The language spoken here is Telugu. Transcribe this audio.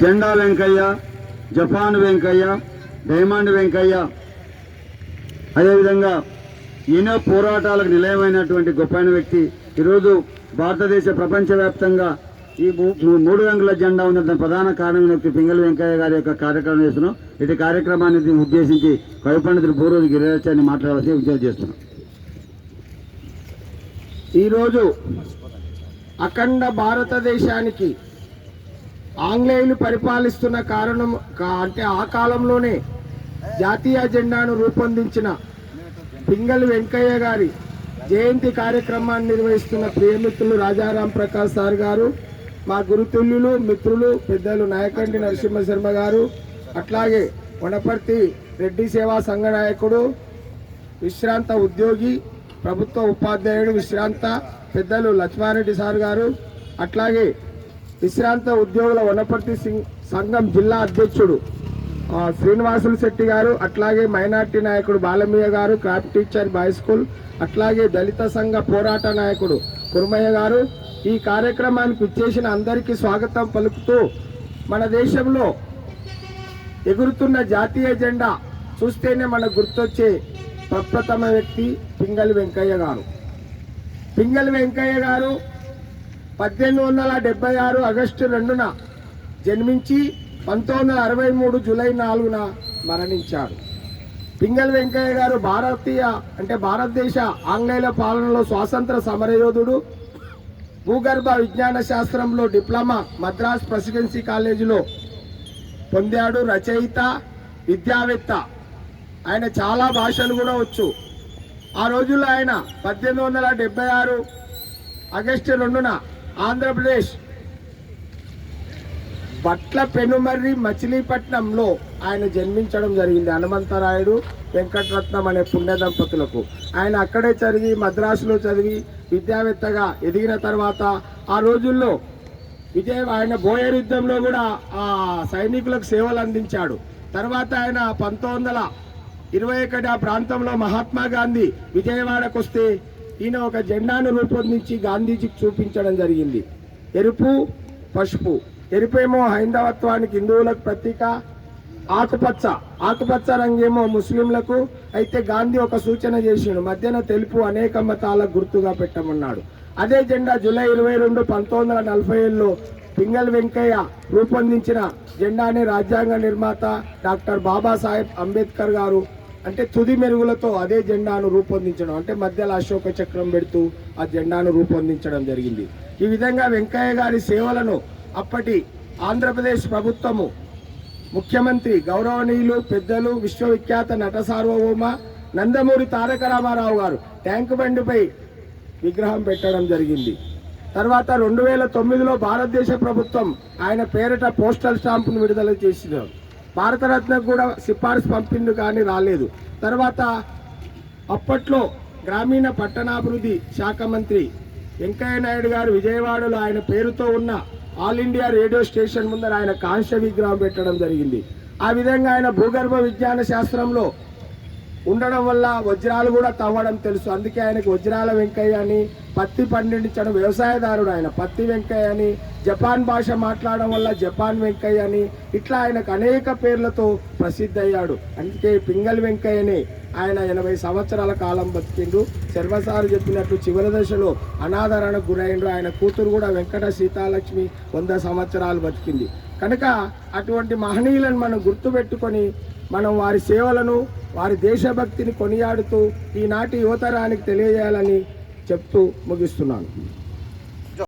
జెండా వెంకయ్య జపాన్ వెంకయ్య డైమండ్ వెంకయ్య. అదేవిధంగా ఎన్నో పోరాటాలకు నిలయమైనటువంటి గొప్పైన వ్యక్తి. ఈరోజు భారతదేశ ప్రపంచవ్యాప్తంగా ఈ మూడు రంగుల జెండా ఉన్న దాని ప్రధాన కారణం వ్యక్తి పింగళి వెంకయ్య గారి యొక్క కార్యక్రమం చేస్తున్నాం. ఇటు కార్యక్రమాన్ని ఉద్దేశించి కవి పండితులు పూర్వజు గిరిరాచాన్ని మాట్లాడాల్సి విజ్ఞప్తి చేస్తున్నాం. ఈరోజు అఖండ భారతదేశానికి ఆంగ్లేయులు పరిపాలిస్తున్న కారణం అంటే ఆ కాలంలోనే జాతీయ జెండాను రూపొందించిన పింగళి వెంకయ్య గారి జయంతి కార్యక్రమాన్ని నిర్వహిస్తున్న ప్రియమిత్రులు రాజారాం ప్రకాష్ సార్ గారు మా గురుతుల్యులు మిత్రులు పెద్దలు నాయకంటి నరసింహ శర్మ గారు అట్లాగే వనపర్తి రెడ్డి సేవా సంఘ నాయకుడు విశ్రాంత ఉద్యోగి ప్రభుత్వ ఉపాధ్యాయుడు విశ్రాంత పెద్దలు లక్ష్మారెడ్డి సార్ గారు అట్లాగే విశ్రాంత ఉద్యోగుల వనపర్తి సింగ్- సంఘం జిల్లా అధ్యక్షుడు శ్రీనివాసులు శెట్టి గారు అట్లాగే మైనార్టీ నాయకుడు బాలమయ్య గారు క్రాఫ్ట్ టీచర్ బాయ్ స్కూల్ అట్లాగే దళిత సంఘ పోరాట నాయకుడు కురుమయ్య గారు. ఈ కార్యక్రమానికి ఇచ్చేసిన అందరికీ స్వాగతం పలుకుతూ మన దేశంలో ఎగురుతున్న జాతీయ జెండా చూస్తేనే మనకు గుర్తొచ్చే ప్రప్రథమ వ్యక్తి పింగళి వెంకయ్య గారు. పింగళి వెంకయ్య గారు పద్దెనిమిది వందల డెబ్బై ఆరు ఆగస్టు రెండున జన్మించి పంతొమ్మిది వందల అరవై మూడు జూలై నాలుగున మరణించారు పింగల్ వెంకయ్య గారు భారతీయ అంటే భారతదేశ ఆంగ్లేయుల పాలనలో స్వాతంత్ర సమరయోధుడు భూగర్భ విజ్ఞాన శాస్త్రంలో డిప్లొమా మద్రాస్ ప్రెసిడెన్సీ కాలేజీలో పొందాడు రచయిత విద్యావేత్త. ఆయన చాలా భాషలు కూడా వచ్చు. ఆ రోజుల్లో ఆయన పద్దెనిమిది వందల డెబ్బై ఆరు ఆగస్టు రెండున ఆంధ్రప్రదేశ్. బట్ల పెనుమర్రి మచిలీపట్నంలో ఆయన జన్మించడం జరిగింది హనుమంతరాయుడు వెంకటరత్నం అనే పుణ్య దంపతులకు. ఆయన అక్కడే చదివి మద్రాసులో చదివి విద్యావేత్తగా ఎదిగిన తర్వాత ఆ రోజుల్లో విజయ ఆయన బోయర్ యుద్ధంలో కూడా ఆ సైనికులకు సేవలు అందించాడు. తర్వాత ఆయన పంతొమ్మిది వందల ఇరవై ఒకటి ఆ ప్రాంతంలో మహాత్మా గాంధీ విజయవాడకు వస్తే ఈయన ఒక జెండాను రూపొందించి గాంధీజీకి చూపించడం జరిగింది. ఎరుపు పసుపు. ఎరుపేమో హైందవత్వానికి హిందువులకు ప్రతీక ఆకుపచ్చ. ఆకుపచ్చ రంగేమో ముస్లింలకు అయితే గాంధీ ఒక సూచన చేసిండు మధ్యన తెలుపు అనేక మతాల గుర్తుగా పెట్టమన్నాడు. అదే జెండా జూలై ఇరవై రెండు పంతొమ్మిది వందల నలభై ఏడులో పింగల్ వెంకయ్య రూపొందించిన జెండాని రాజ్యాంగ నిర్మాత డాక్టర్ బాబాసాహెబ్ అంబేద్కర్ గారు అంటే తుది మెరుగులతో అదే జెండాను రూపొందించడం అంటే మధ్యలో అశోక చక్రం పెడుతూ ఆ జెండాను రూపొందించడం జరిగింది. ఈ విధంగా వెంకయ్య గారి సేవలను అప్పటి ఆంధ్రప్రదేశ్ ప్రభుత్వము ముఖ్యమంత్రి గౌరవనీయులు పెద్దలు విశ్వవిఖ్యాత నట సార్వభౌమ నందమూరి తారక రామారావు గారు ట్యాంక్ బండిపై విగ్రహం పెట్టడం జరిగింది. తర్వాత రెండు వేల తొమ్మిదిలో భారతదేశ ప్రభుత్వం ఆయన పేరిట పోస్టల్ స్టాంపును విడుదల చేసినారు. భారతరత్నకు కూడా సిఫార్సు పంపిండు కానీ రాలేదు. తర్వాత అప్పట్లో గ్రామీణ పట్టణాభివృద్ధి శాఖ మంత్రి వెంకయ్య నాయుడు గారు విజయవాడలో ఆయన పేరుతో ఉన్న ఆల్ ఇండియా రేడియో స్టేషన్ ముందర ఆయన కాంస్య విగ్రహం పెట్టడం జరిగింది. ఆ విధంగా ఆయన భూగర్భ విజ్ఞాన శాస్త్రంలో ఉండడం వల్ల వజ్రాలు కూడా తవ్వడం తెలుసు. అందుకే ఆయనకు వజ్రాల వెంకయ్య అని పత్తి పండించడం వ్యవసాయదారుడు ఆయన. పత్తి వెంకయ్య అని జపాన్ భాష మాట్లాడడం వల్ల జపాన్ వెంకయ్య అని ఇట్లా ఆయనకు అనేక పేర్లతో ప్రసిద్ధి అయ్యాడు అందుకే పింగల్ వెంకయ్యనే ఆయన ఎనభై సంవత్సరాల కాలం బతికిండు. శర్వసారు చెప్పినట్లు చివరి దశలో అనాదరణకు గురైండు. ఆయన కూతురు కూడా వెంకట సీతాలక్ష్మి వంద సంవత్సరాలు బతికింది. కనుక అటువంటి మహనీయులను మనం గుర్తుపెట్టుకొని మనం వారి సేవలను వారి దేశభక్తిని కొనియాడుతూ ఈనాటి యువతరానికి తెలియజేయాలని చెప్తూ ముగిస్తున్నాను.